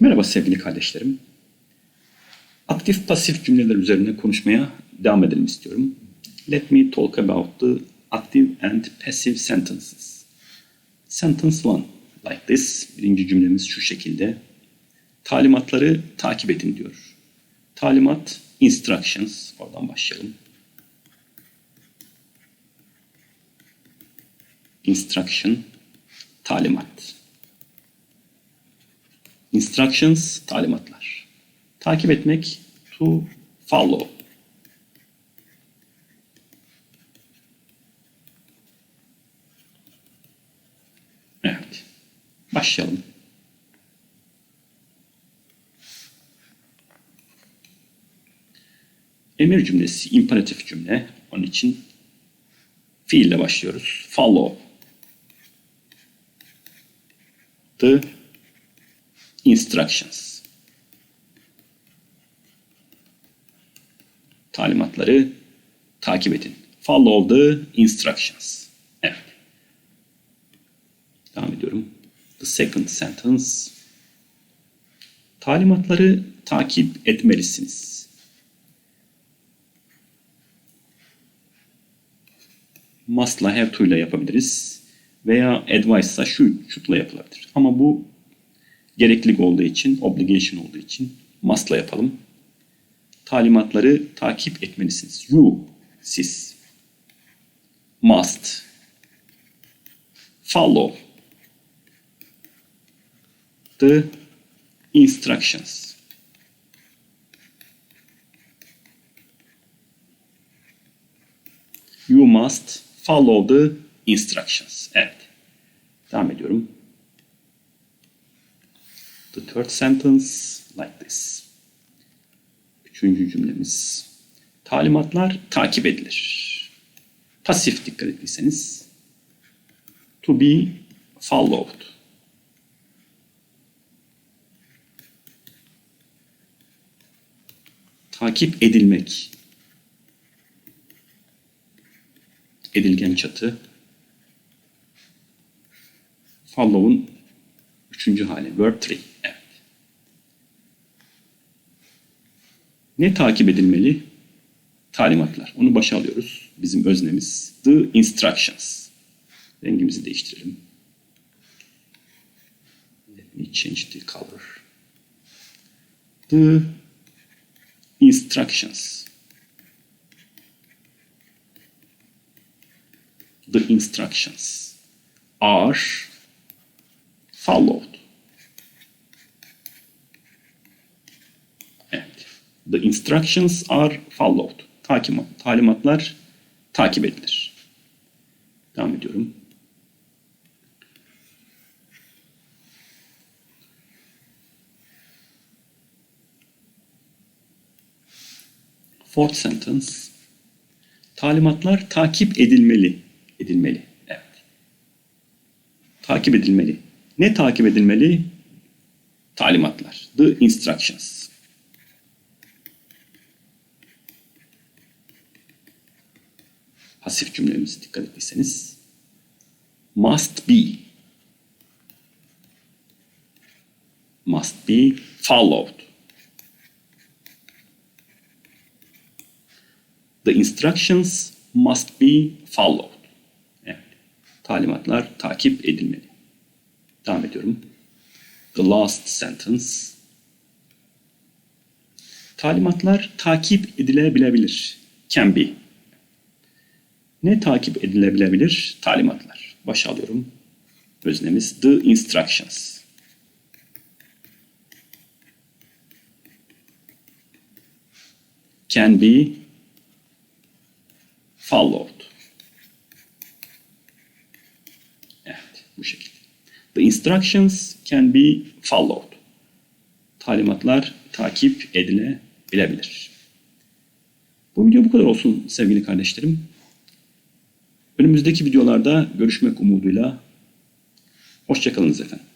Merhaba sevgili kardeşlerim. Aktif pasif cümleler üzerine konuşmaya devam edelim istiyorum. Let me talk about the active and passive sentences. Sentence 1 like this. Birinci cümlemiz şu şekilde. Talimatları takip edin diyor. Talimat instructions. Oradan başlayalım. Instruction talimat. Instructions talimatlar. Takip etmek to follow. Evet. Başlayalım. Emir cümlesi imperatif cümle. Onun için fiille başlıyoruz. Follow. The instructions. Talimatları takip edin. Follow the instructions. Evet. Devam ediyorum. The second sentence. Talimatları takip etmelisiniz. Must'la have to ile yapabiliriz. Veya advice'la should, should'la yapılabilir. Ama bu gereklilik olduğu için, obligation olduğu için must'la yapalım. Talimatları takip etmelisiniz. You, siz. Must. Follow. The instructions. You must follow the instructions. Evet. Devam ediyorum. The third sentence like this. Üçüncü cümlemiz. Talimatlar takip edilir. Pasif dikkat ettiyseniz. To be followed. Takip edilmek. Edilgen çatı. Follow'un üçüncü hali. Verb 3. Evet. Ne takip edilmeli? Talimatlar. Onu başa alıyoruz. Bizim öznemiz. The instructions. Rengimizi değiştirelim. Let me change the color. The instructions. The instructions are followed. Evet. The instructions are followed. Takip, talimatlar takip edilir. Devam ediyorum. Fourth sentence. Talimatlar takip edilmeli. Edilmeli. Evet. Takip edilmeli. Ne takip edilmeli? Talimatlar. The instructions. Pasif cümlemize dikkat ettiyseniz. Must be. Must be followed. The instructions must be followed. Evet. Talimatlar takip edilmeli. Devam ediyorum. The last sentence. Talimatlar takip edilebilebilir. Can be. Ne takip edilebilebilir? Talimatlar. Başa alıyorum. Öznemiz the instructions. Can be followed. Evet, bu şekilde. The instructions can be followed. Talimatlar takip edilebilir. Bu video bu kadar olsun sevgili kardeşlerim. Önümüzdeki videolarda görüşmek umuduyla. Hoşçakalınız efendim.